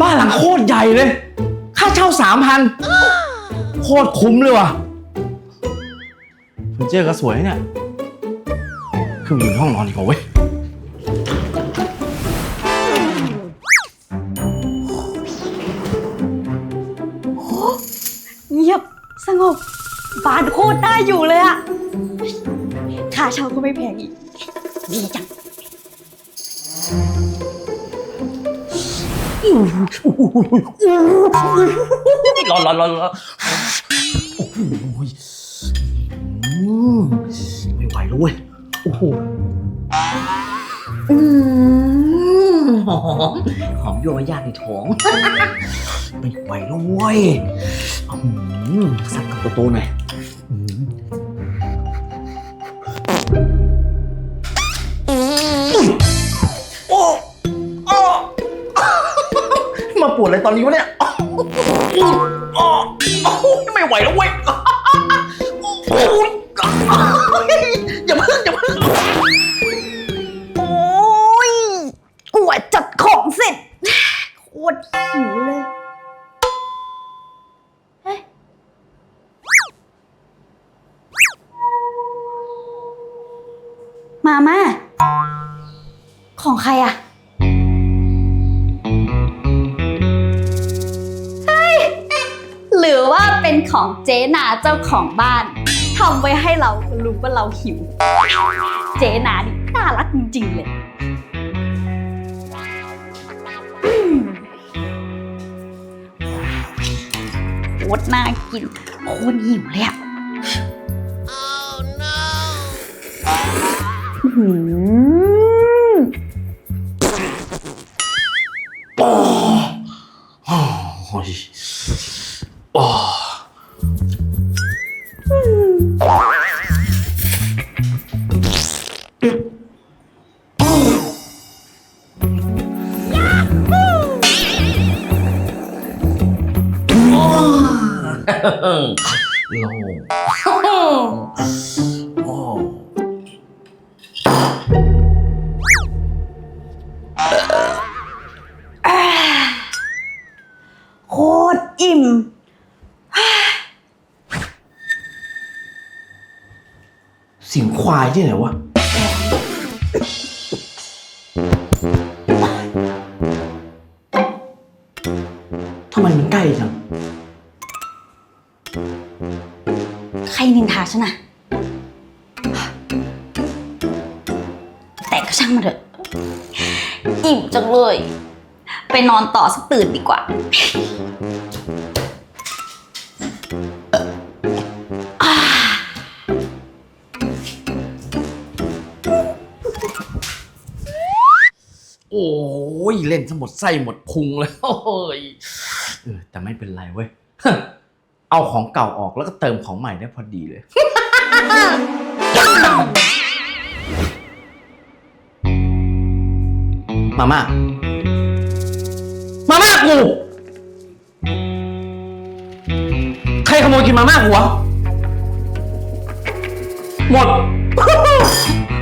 บ้านหลังโคตรใหญ่เลย ค่าเช่าสามพันโคตรคุ้มเลยว่ะเฟอร์นิเจอร์ก็สวยเนี่ย ขึ้นไปอยู่ในห้องนอนดีกว่าเว้ย เงียบสงบบ้านโคตรน่าอยู่เลยอะค่าเช่าก็ไม่แพงอีก ร้อนร้อนร้อนร้อนโอ้โหไม่ไหวแล้วเว้ยโอ้โหอืมหอมหอมโยั่วญาติในท้อง ไม่ไหวแล้วเว้ยสักกับโตๆหน่อย ตอนนี้วะเนี่ยอ๋อไม่ไหวแล้วเว้ย ของบ้านทำไว้ให้เรารู้ว่าเราหิว เจ๊นานี่น่ารักจริงๆเลย โคตรน่ากิน โคตรหิวเลยอะอื้อหือ อิ่ม เสียงควายที่ไหนวะ ทำไมมันใกล้จัง ใครนินทาฉันอะแต่ก็ช่างมันเถอะ อิ่มจังเลย ไปนอนต่อสักตื่นดีกว่า ยเล่นสมดไส้หมดพุงเลยโอ้ยเออแต่ไม่เป็นไรเว้ย เอาของเก่าออกแล้วก็เติมของใหม่ได้พอดีเลย มาม่า มาม่ากู ใครขโมยกินมาม่ากูวะ หมด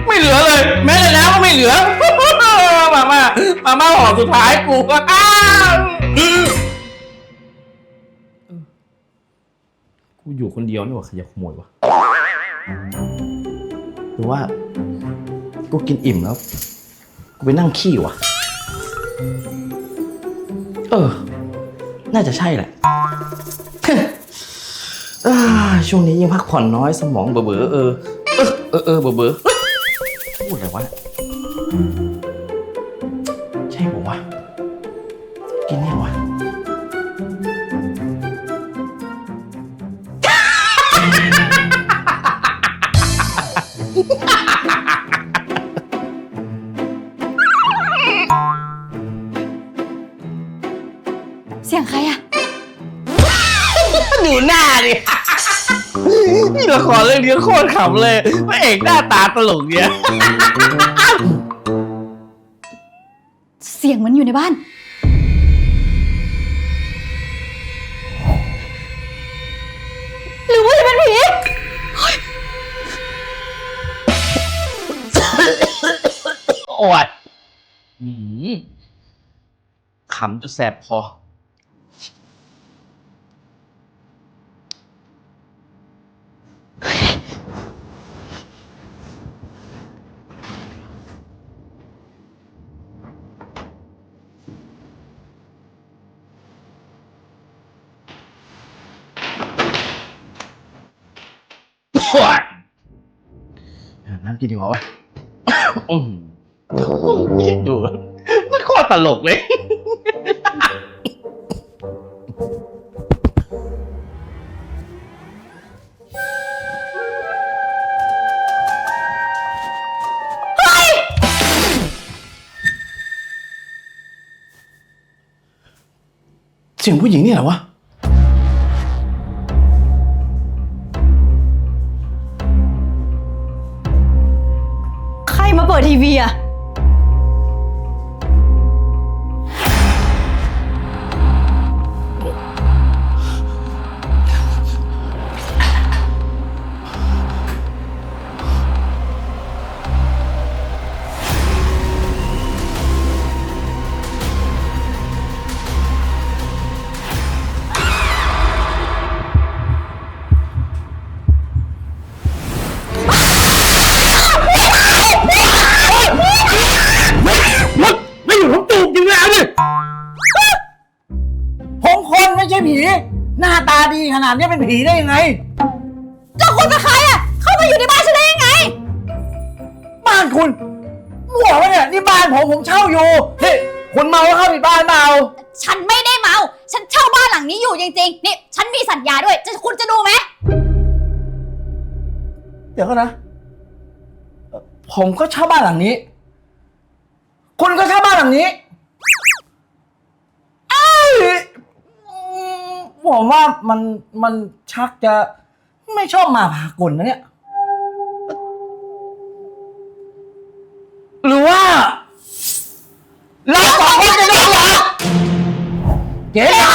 ไม่เหลือเลย แม้แต่น้ำก็ไม่เหลือ มาม่ามาม่าห่อสุดท้ายกูก็อ้าวกูอยู่คนเดียวนี่หว่าใครจะขโมยวะหรือว่า กูกินอิ่มแล้ว กูไปนั่งขี้วะเออ น่าจะใช่แหละช่วงนี้ยิ่งพักผ่อนน้อยสมองเบลอๆเอเออ เออเออเบลอๆเฮ้ยพูดอะไรวะ กินเนี่ยวะเสียงใครอะดูหน้าดิ นี่ละครเรื่องนี้โคตรขำเลยพระเอกหน้าตาตลกเนี่ย เสียงมันอยู่ในบ้าน อ้ยอืมขำจนแสบคอโอ้ยน้ำกินดีกว่าวะ โคตรตลกเลย เป็นผีได้ยังไงเจ้าคุณเป็นใครอะเข้ามาอยู่ในบ้านฉันได้ยังไง บ้านคุณมั่ววะเนี่ยนี่บ้านผมผมเช่าอยู่เฮ้ยคุณเมาแล้วเข้าไปบ้านเปล่าฉันไม่ได้เมา ฉันเช่าบ้านหลังนี้อยู่จริงๆ นี่ ฉันมีสัญญาด้วยจะคุณจะดูไหม เดี๋ยวก็นะเอ่อผมก็เช่าบ้านหลังนี้ คุณก็เช่าบ้านหลังนี้เอ้ยอืม ผมว่ามันมันชักจะไม่ชอบมาพากลนะเนี่ย หรือว่าเราสองคนจะต้องหรอเจ๊ดา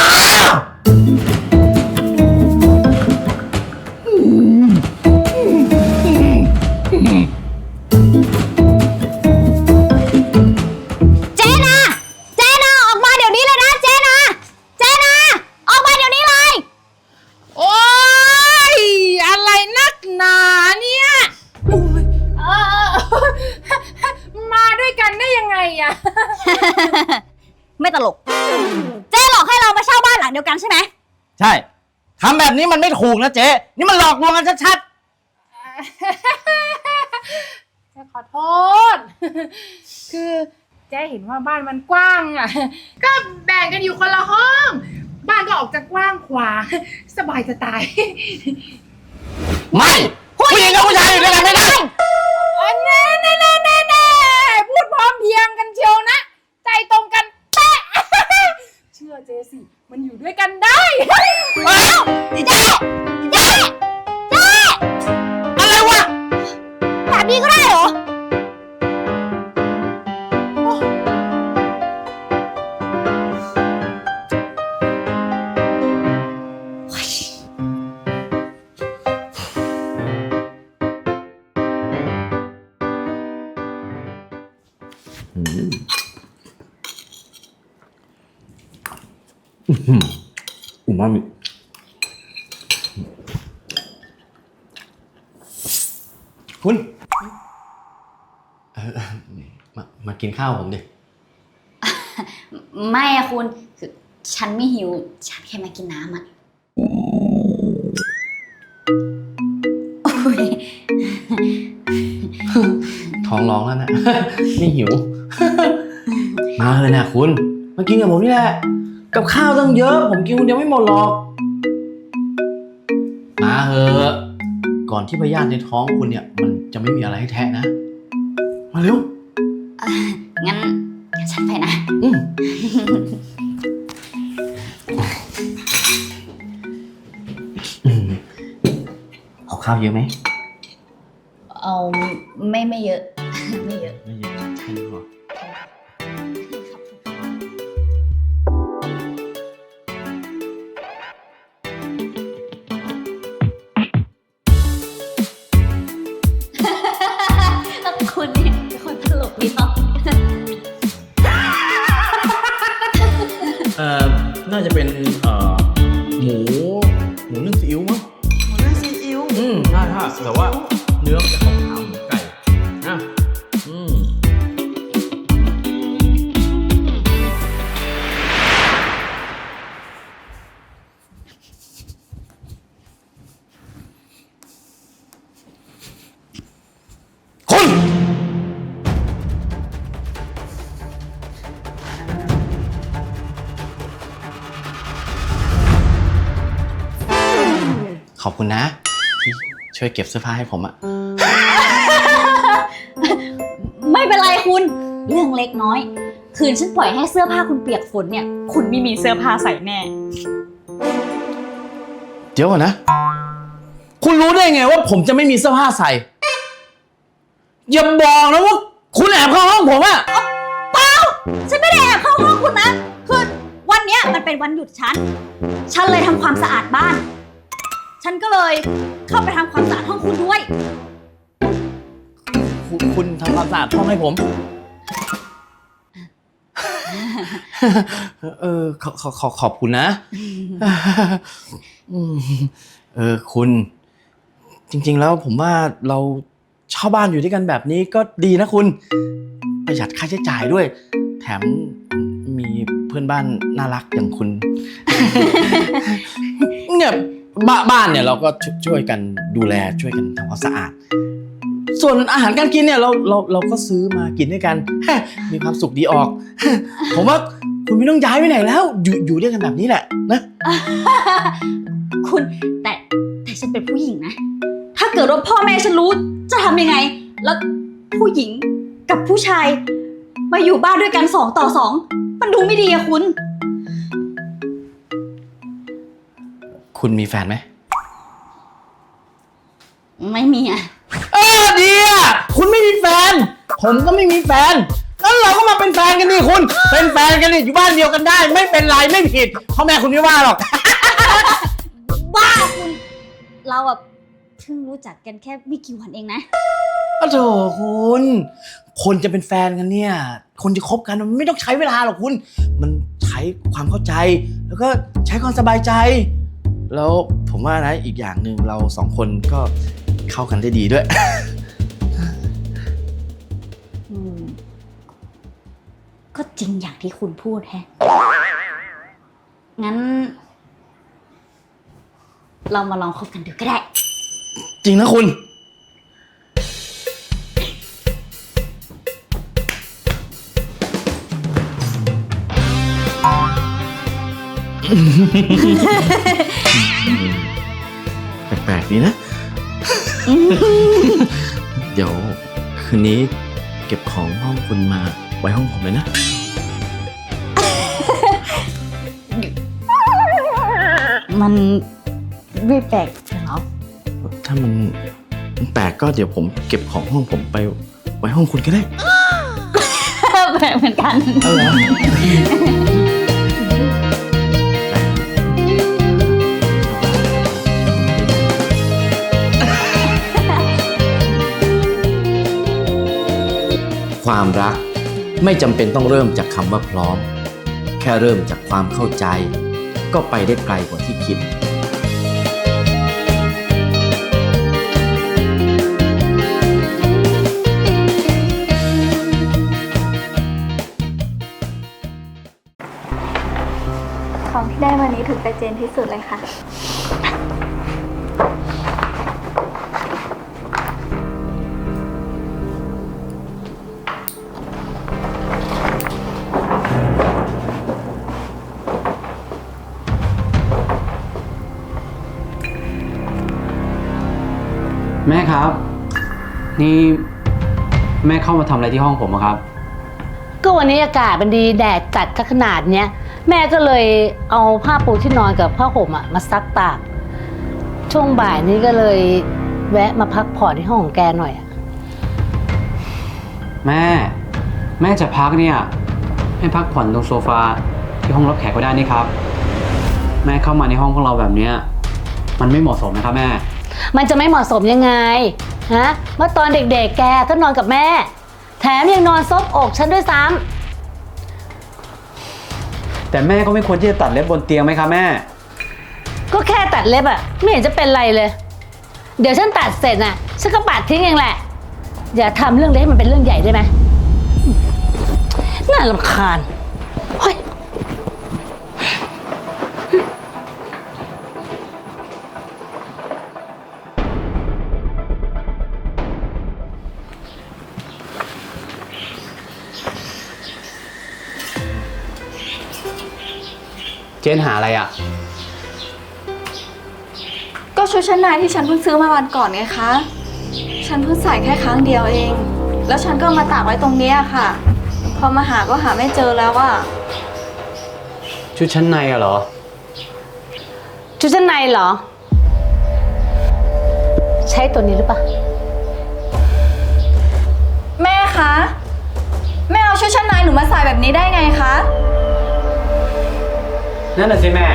ไม่ตลก เจ๊หลอกให้เรามาเช่าบ้านหลังเดียวกันใช่ไหม ใช่ทำแบบนี้มันไม่ถูกนะเจ๊ นี่มันหลอกลวงกันชัดจะขอโทษ คือเจ๊เห็นว่าบ้านมันกว้างอะก็แบ่งกันอยู่คนละห้อง บ้านก็ออกจะกว้างขวางสบายจะตาย ๆ ไม่ผู้หญิงกับผู้ชายอยู่ด้วยกันไม่ได้ อันแน่แน่แน่แน่แน่พูดพร้อมเพรียงกันเชียวนะ ใจตรงกันแป๊ะ เชื่อเจสิ มันอยู่ด้วยกันได้ ว้าเจ๊เจ๊เจ๊ อุมามิคุณเออมามากินข้าวผมดิ ไม่อะคุณคือฉันไม่หิว ฉันแค่มากินน้ำอะโอ้ยท้องร้องแล้วนะ ไม่หิว มาเลยนะคุณ มากินกับผมนี่แหละ กับข้าวตั้งเยอะ ผมกินคนเดียวไม่หมดหรอก มาเถอะ ก่อนที่พยาธิในท้องคุณเนี่ย มันจะไม่มีอะไรให้แทะนะ มาเร็วงั้นงั้นฉันไปนะ อืมอืมเอาข้าวเยอะไหม เอา ขอบคุณนะ ที่ช่วยเก็บเสื้อผ้าให้ผมอะไม่เป็นไรคุณ เรื่องเล็กน้อย คืนฉันปล่อยให้เสื้อผ้าคุณเปียกฝนเนี่ย คุณไม่มีเสื้อผ้าใส่แน่ เดี๋ยวก่อนนะ คุณรู้ได้ไงว่าผมจะไม่มีเสื้อผ้าใส่ อย่าบอกนะว่าคุณแอบเข้าห้องผมอะฉันไม่ได้แอบเข้าห้องคุณนะ คือวันเนี้ยมันเป็นวันหยุดฉัน ฉันเลยทำความสะอาดบ้าน ฉันก็เลยเข้าไปทำความสะอาดห้องคุณด้วย คุณคุณทำความสะอาดห้องให้ผม เออขอขอขอขอบคุณนะอืมเออคุณ จริง ๆ แล้วผมว่าเราเช่าบ้านอยู่ด้วยกันแบบนี้ก็ดีนะคุณ ประหยัดค่าใช้จ่ายด้วย แถมมีเพื่อนบ้านน่ารักอย่างคุณ เนี่ย บ้าบ้านเนี่ยเราก็ช่วยช่วยกันดูแลช่วยกันทำความสะอาด ส่วนอาหารการกินเนี่ยเราเราเราก็ซื้อมากินด้วยกัน มีความสุขดีออก ผมว่าคุณไม่ต้องย้ายไปไหนแล้ว อยู่อยู่ด้วยกันแบบนี้แหละนะ คุณแต่แต่ฉันเป็นผู้หญิงนะ ถ้าเกิดว่าพ่อแม่ฉันรู้จะทำยังไง แล้วผู้หญิงกับผู้ชาย มาอยู่บ้านด้วยกันสองต่อสองมันดูไม่ดีอะคุณ คุณมีแฟนไหมไม่มีอะเออดีอะคุณไม่มีแฟน ผมก็ไม่มีแฟนงั้นเราก็มาเป็นแฟนกันดิคุณ เป็นแฟนกันดิอยู่บ้านเดียวกันได้ ไม่เป็นไรไม่ผิดพ่อแม่คุณไม่ว่าหรอก บ้าคุณ เราอะเพิ่งรู้จักกันแค่ไม่กี่วันเองนะโอ้โถคุณ คนจะเป็นแฟนกันเนี่ย คนจะคบกันมันไม่ต้องใช้เวลาหรอกคุณ มันใช้ความเข้าใจ แล้วก็ใช้ความสบายใจ แล้วผมว่านะอีกอย่างหนึ่งเราสองคนก็เข้ากันได้ดีด้วย อืม ก็จริงอย่างที่คุณพูดแฮะ งั้น เรามาลองคบกันดูก็ได้ จริงนะคุณ แปลกๆดีนะ เดี๋ยวคืนนี้เก็บของห้องคุณมาไว้ห้องผมเลยนะ มันไม่แปลกเหรอถ้ามันแปลกก็เดี๋ยวผมเก็บของห้องผมไปไว้ห้องคุณก็ได้ แปลกเหมือนกัน เอาเหรอ ความรัก ไม่จำเป็นต้องเริ่มจากคำว่าพร้อม แค่เริ่มจากความเข้าใจ ก็ไปได้ไกลกว่าที่คิดของที่ได้วันนี้ถูกใจเจนที่สุดเลยค่ะ นี่แม่เข้ามาทำอะไรที่ห้องผมอะครับ ก็วันนี้อากาศมันดีแดดจัดขนาดเนี้ยแม่ก็เลยเอาผ้าปูที่นอนกับผ้าห่มอะมาซักตาก ช่วงบ่ายนี้ก็เลยแวะมาพักผ่อนที่ห้องของแกหน่อยอะแม่ แม่จะพักเนี่ยให้พักผ่อนตรงโซฟาที่ห้องรับแขกก็ได้นี่ครับ แม่เข้ามาในห้องของเราแบบเนี้ยมันไม่เหมาะสมนะครับแม่ มันจะไม่เหมาะสมยังไง ฮะเมื่อตอนเด็กๆ แกก็นอนกับแม่ แถมยังนอนซบอกฉันด้วยซ้ำแต่แม่ก็ไม่ควรที่จะตัดเล็บบนเตียงไหมครับแม่ก็แค่ตัดเล็บอะไม่เห็นจะเป็นไรเลย เดี๋ยวฉันตัดเสร็จน่ะฉันก็ปัดทิ้งเองแหละ อย่าทำเรื่องเล็กให้มันเป็นเรื่องใหญ่ได้ไหมน่ารำคาญ เจนหาอะไรอะก็ก็ชุดชั้นในที่ฉันเพิ่งซื้อมาวันก่อนไงคะ ฉันเพิ่งใส่แค่ครั้งเดียวเอง แล้วฉันก็มาตากไว้ตรงเนี้ยค่ะ พอมาหาก็หาไม่เจอแล้วอะชุดชั้นในอะเหรอ ชุดชั้นในเหรอ ใช้ตัวนี้หรือเปล่า แม่คะ แม่เอาชุดชั้นในหนูมาใส่แบบนี้ได้ไงคะ นั่นน่ะสิแม่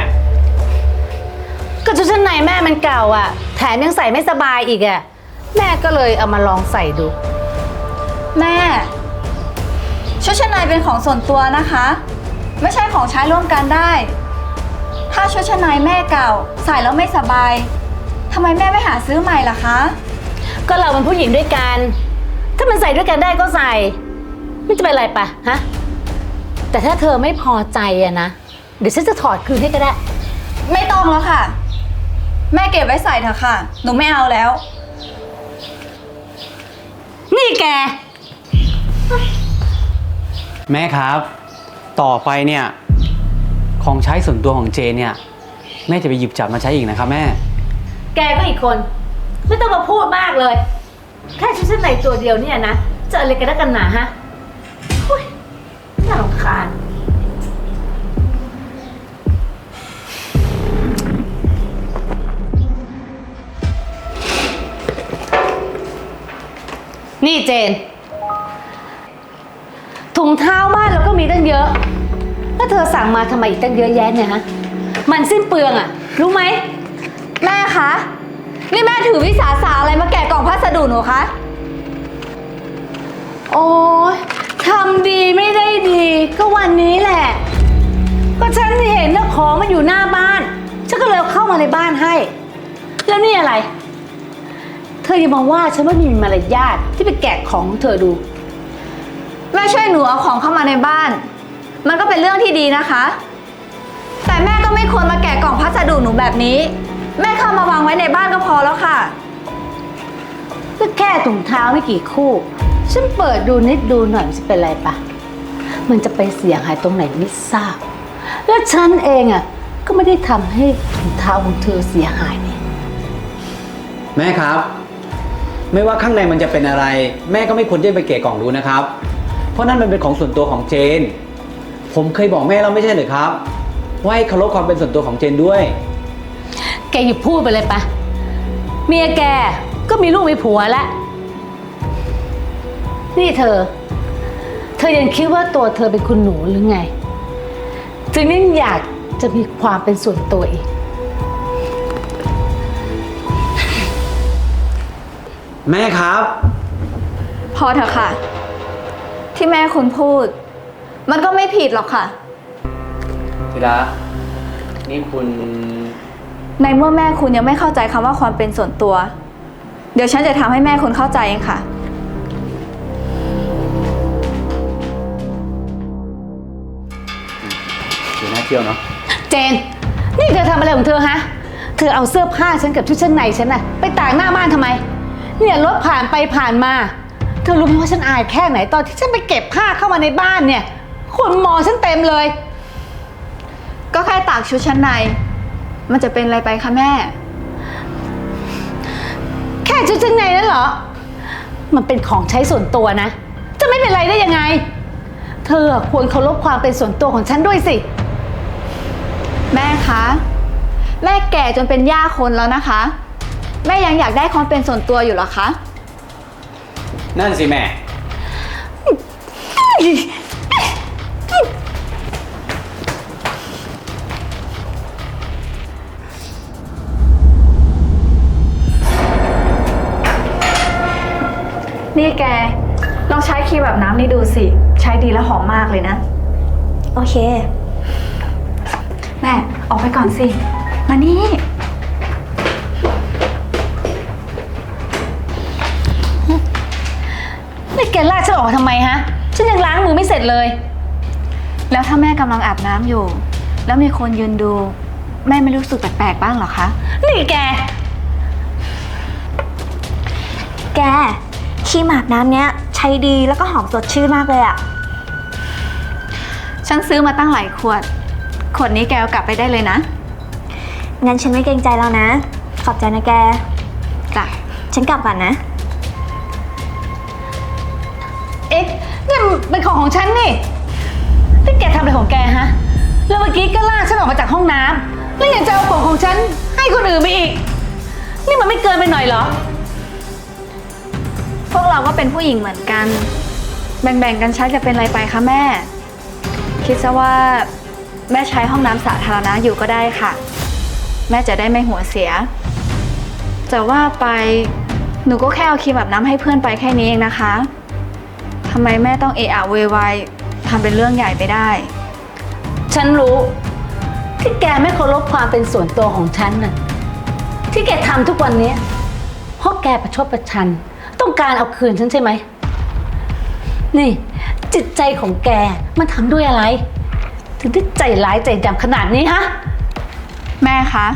ก็ชุดชั้นในแม่มันเก่าอะ แถมยังใส่ไม่สบายอีกอะ แม่ก็เลยเอามาลองใส่ดู แม่ ชุดชั้นในเป็นของส่วนตัวนะคะ ไม่ใช่ของใช้ร่วมกันได้ ถ้าชุดชั้นในแม่เก่า ใส่แล้วไม่สบายทำไมแม่ไม่หาซื้อใหม่ล่ะคะ ก็เราเป็นผู้หญิงด้วยกัน ถ้ามันใส่ด้วยกันได้ก็ใส่ ไม่จะเป็นไรปะฮะ แต่ถ้าเธอไม่พอใจอะนะ เดี๋ยวฉันจะถอดคืนให้ก็ได้ ไม่ต้องแล้วค่ะ แม่เก็บไว้ใส่เถอะค่ะ หนูไม่เอาแล้ว นี่แก แม่ครับ ต่อไปเนี่ย ของใช้ส่วนตัวของเจนเนี่ย แม่จะไปหยิบจับมาใช้อีกนะครับแม่ แกก็อีกคน ไม่ต้องมาพูดมากเลย แค่ชุดชั้นในตัวเดียวเนี่ยนะจะอะไรกันนักกันหนาฮะอุ๊ยน่ารำคาญ นี่เจน ถุงเท้าบ้านเราก็มีตั้งเยอะ แล้วเธอสั่งมาทำไมอีกตั้งเยอะแยะเนี่ยฮะ มันสิ้นเปลืองอะรู้ไหม แม่คะ นี่แม่ถือวิสาสะอะไรมาแกะกล่องพัสดุหนูคะ โอ้ยทำดีไม่ได้ดี ก็วันนี้แหละ ก็ฉันเห็นนะของมันอยู่หน้าบ้าน ฉันก็เลยเข้ามาในบ้านให้ แล้วนี่อะไร เธออย่ามาว่าฉันว่าไมมีมารยาทที่ไปแกะของของเธอดู แม่ช่วยหนูเอาของเข้ามาในบ้าน มันก็เป็นเรื่องที่ดีนะคะ แต่แม่ก็ไม่ควรมาแกะกล่องพัสดุหนูแบบนี้ แม่เข้ามาวางไว้ในบ้านก็พอแล้วค่ะ ก็แค่ถุงเท้าไม่กี่คู่ ฉันเปิดดูนิดดูหน่อยมันจะเป็นไรปะมันจะไปเสียหายตรงไหนไม่ทราบ แล้วฉันเองอะก็ไม่ได้ทำให้ถุงเท้าของเธอเสียหายนี่ แม่ครับ ไม่ว่าข้างในมันจะเป็นอะไร แม่ก็ไม่ควรจะไปเกะกล่องดูนะครับ เพราะนั่นมันเป็นของส่วนตัวของเจน ผมเคยบอกแม่แล้วไม่ใช่เหรือครับ ว่าให้เคารพความเป็นส่วนตัวของเจนด้วย แกหยุดพูดไปเลยปะเมียแกก็มีลูกมีผัวแล้ว นี่เธอ เธอยังคิดว่าตัวเธอเป็นคุณหนูหรือไง ถึงนี่อยากจะมีความเป็นส่วนตัวอีก แม่ครับ พอเถอะค่ะ ที่แม่คุณพูด มันก็ไม่ผิดหรอกค่ะ ทีละนี่คุณ ในเมื่อแม่คุณยังไม่เข้าใจคำว่าความเป็นส่วนตัว เดี๋ยวฉันจะทำให้แม่คุณเข้าใจเองค่ะเดี๋ยวน่าเที่ยวเนาะ เจน นี่เธอทำอะไรของเธอฮะ เธอเอาเสื้อผ้าฉันกับชุดชั้นในฉันน่ะไปตากหน้าบ้านทำไม เนี่ยรถผ่านไปผ่านมา เธอรู้ไหมว่าฉันอายแค่ไหนตอนที่ฉันไปเก็บผ้าเข้ามาในบ้านเนี่ย คนมองฉันเต็มเลย ก็แค่ตากชุดชั้นใน มันจะเป็นอะไรไปคะแม่ แค่ชุดชั้นในนั่นเหรอ มันเป็นของใช้ส่วนตัวนะ จะไม่เป็นไรได้ยังไง เธอควรเคารพความเป็นส่วนตัวของฉันด้วยสิ แม่คะ แม่แก่จนเป็นย่าคนแล้วนะคะ แม่ยังอยากได้ความเป็นส่วนตัวอยู่เหรอคะ นั่นสิแม่ นี่แก ลองใช้ครีมแบบน้ำนี่ดูสิ ใช้ดีและหอมมากเลยนะ โอเค แม่ ออกไปก่อนสิ มานี่ ออกมาทำไมฮะ ฉันยังล้างมือไม่เสร็จเลย แล้วถ้าแม่กำลังอาบน้ำอยู่ แล้วมีคนยืนดู แม่ไม่รู้สึกแปลกๆบ้างเหรอคะ นี่แก แกครีมอาบน้ำเนี้ยใช้ดีแล้วก็หอมสดชื่นมากเลยอะฉันซื้อมาตั้งหลายขวด ขวดนี้แกเอากลับไปได้เลยนะ งั้นฉันไม่เกรงใจแล้วนะ ขอบใจนะแก จ้ะ ฉันกลับก่อนนะ เป็นของของฉันนี่นี่แกทำอะไรของแกฮะ แล้วเมื่อกี้ก็ลากฉันออกมาจากห้องน้ำแล้วยังจะเอาของของฉันให้คนอื่นไปอีก นี่มันไม่เกินไปหน่อยเหรอ พวกเราก็เป็นผู้หญิงเหมือนกัน แบ่งๆกันใช้จะเป็นไรไปคะแม่ คิดซะว่าแม่ใช้ห้องน้ำสาธารณะอยู่ก็ได้ค่ะ แม่จะได้ไม่หัวเสีย จะว่าไปหนูก็แค่เอาครีมแบบน้ำให้เพื่อนไปแค่นี้เองนะคะำไมแม่ต้องเอะอะเวยวายทำเป็นเรื่องใหญ่ไปได้ ฉันรู้ ที่แกไม่เคารพความเป็นส่วนตัวของฉันน่ะ ที่แกทำทุกวันนี้เพราะแกประชดประชัน ต้องการเอาคืนฉันใช่ไหม นี่ จิตใจของแกมันทำด้วยอะไร ถึงได้ใจร้ายใจดำขนาดนี้ฮะ แม่คะ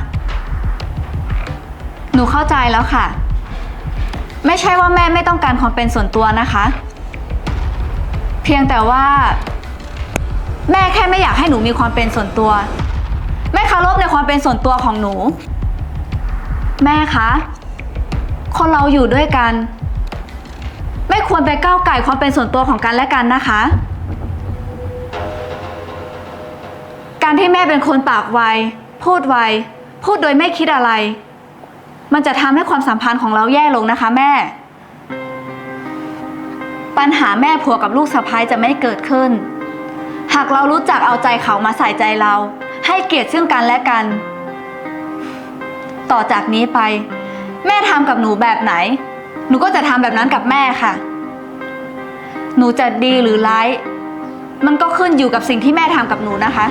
หนูเข้าใจแล้วค่ะ ไม่ใช่ว่าแม่ไม่ต้องการความเป็นส่วนตัวนะคะ เพียงแต่ว่า แม่แค่ไม่อยากให้หนูมีความเป็นส่วนตัว แม่เคารพในความเป็นส่วนตัวของหนู แม่คะ คนเราอยู่ด้วยกัน ไม่ควรไปก้าวไก่ความเป็นส่วนตัวของกันและกันนะคะ การที่แม่เป็นคนปากไว พูดไว พูดโดยไม่คิดอะไร มันจะทำให้ความสัมพันธ์ของเราแย่ลงนะคะ แม่ ปัญหาแม่ผัวกับลูกสะพ้ายจะไม่เกิดขึ้น หากเรารู้จักเอาใจเขามาใส่ใจเรา ให้เกียรติซึ่งกันและกัน ต่อจากนี้ไป แม่ทำกับหนูแบบไหน หนูก็จะทำแบบนั้นกับแม่ค่ะ หนูจะดีหรือร้าย มันก็ขึ้นอยู่กับสิ่งที่แม่ทำกับหนูนะคะ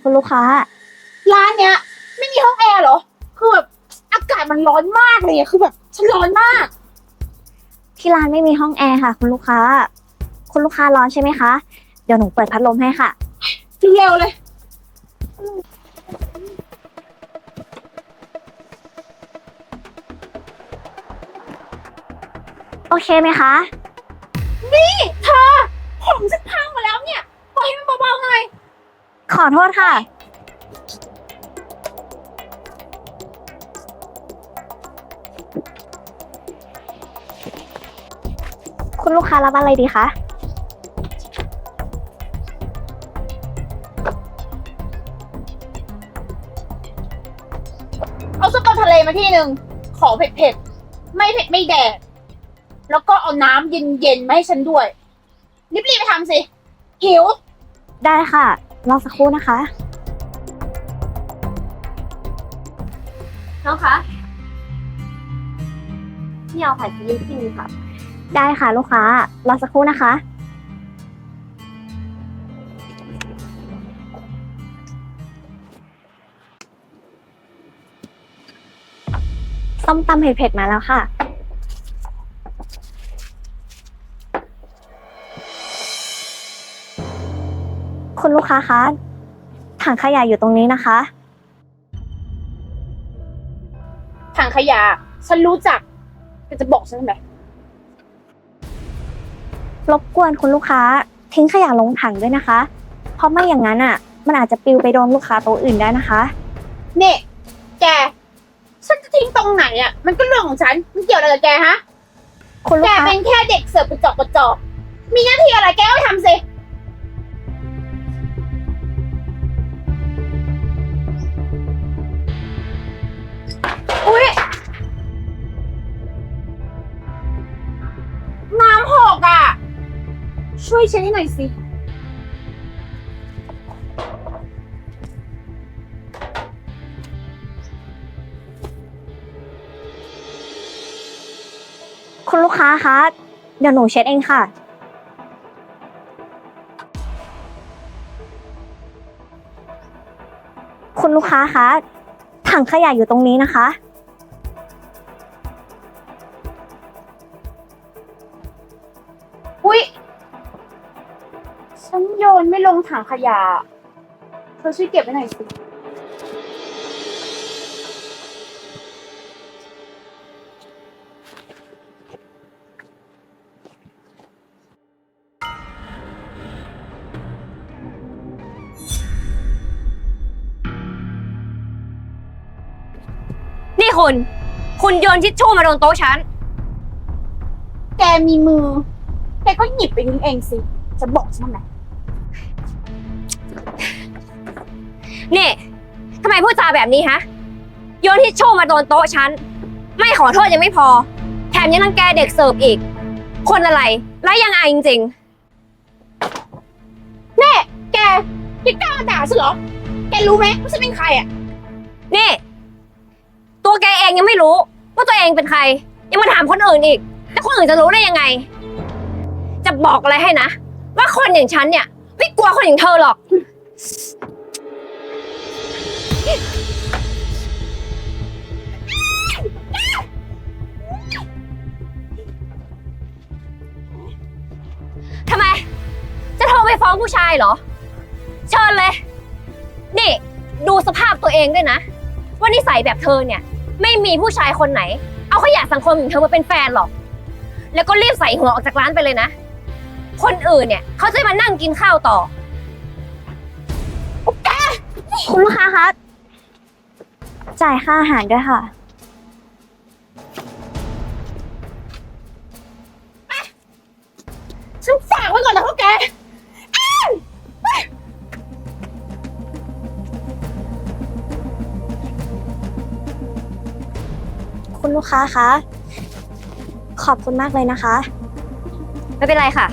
ค่ะคุณลูกค้า ร้านเนี้ย ไม่มีห้องแอร์เหรอ คือแบบอากาศมันร้อนมากเลยอะคือแบบฉันร้อนมาก ที่ร้านไม่มีห้องแอร์ค่ะ คุณลูกค้า คุณลูกค้าร้อนใช่ไหมคะ เดี๋ยวหนูเปิดพัดลมให้ค่ะ เร็วๆเลย โอเคไหมคะ นี่เธอผมฉันพังหมาแล้วเนี่ยปล่อยให้มันเบาๆหน่อยข อโทษค่ะ คุณลูกค้ารับอะไรดีคะเอาส้มตำทะเลมาที่หนึ่งขอเผ็ดๆ ไม่เผ็ดไม่แดด แล้วก็เอาน้ำเย็นๆ มาให้ฉันด้วย รีบๆไปทำสิ หิว ได้ค่ะ รอสักครู่นะคะ น้องคะพี่เอาไข่ซีอิ๊วที่นึงค่ะ ได้ค่ะลูกค้ารอสักครู่นะคะ ส้มตำเผ็ดๆมาแล้วค่ะ คุณลูกค้าคะ ถังขยะอยู่ตรงนี้นะคะ ถังขยะ ฉันรู้จักแต่จะบอกฉันทำไมรบกวนคุณลูกค้า ทิ้งขยะลงถังด้วยนะคะ เพราะไม่อย่างนั้นอะ มันอาจจะปลิวไปโดนลูกค้าโต๊ะอื่นได้นะคะ เนี่ยแก ฉันจะทิ้งตรงไหนอะ มันก็เรื่องของฉัน มันเกี่ยวอะไรกับแกฮะ คุณลูแกกค้า เป็นแค่เด็กเสิร์ฟกระจอกกระจอกมีหน้าที่อะไรแกก็ไปทำสิ อุ๊ยน้ำหกอะ ช่วยเช็ดให้หน่อยสิ คุณลูกค้าคะ เดี๋ยวหนูเช็ดเองค่ะ คุณลูกค้าคะ ถังขยะอยู่ตรงนี้นะคะ ถังขยะเธอช่วยเก็บไว้หน่อยสิ นี่คุณ คุณโยนทิชชู่มาโดนโต๊ะฉัน แกมีมือ แกก็หยิบไปทิ้งเองสิ จะบอกฉันทำไม นี่ทำไมพูดจาแบบนี้ฮะ โยนทิชชู่มาโดนโต๊ะฉัน ไม่ขอโทษยังไม่พอ แถมยังรังแกเด็กเสิร์ฟอีก คนอะไรไร้ยังอายจริงแกแกกล้าด่าฉันเหรอ แกรู้ไหมว่าฉันเป็นใครอะๆนี่ ตัวแกเองยังไม่รู้ ว่าตัวเองเป็นใคร ยังมาถามคนอื่นอีก แล้วคนอื่นจะรู้ได้ยังไง จะบอกอะไรให้นะ ว่าคนอย่างฉันเนี่ย ไม่กลัวคนอย่างเธอหรอก ทำไม จะโทรไปฟ้องผู้ชายเหรอ เชิญเลย นี่ ดูสภาพตัวเองด้วยนะ ว่านิสัยแบบเธอเนี่ย ไม่มีผู้ชายคนไหน เอาขยะสังคมอย่างเธอมาเป็นแฟนหรอก แล้วก็รีบใส่หัวออกจากร้านไปเลยนะ คนอื่นเนี่ย เขาจะมานั่งกินข้าวต่อ คุณลูกค้าคะ จ่ายค่าอาหารด้วยค่ะ ฉันฝากไว้ก่อนนะพวกแกคุณลูกค้าคะ ขอบคุณมากเลยนะคะ ไม่เป็นไรค่ะ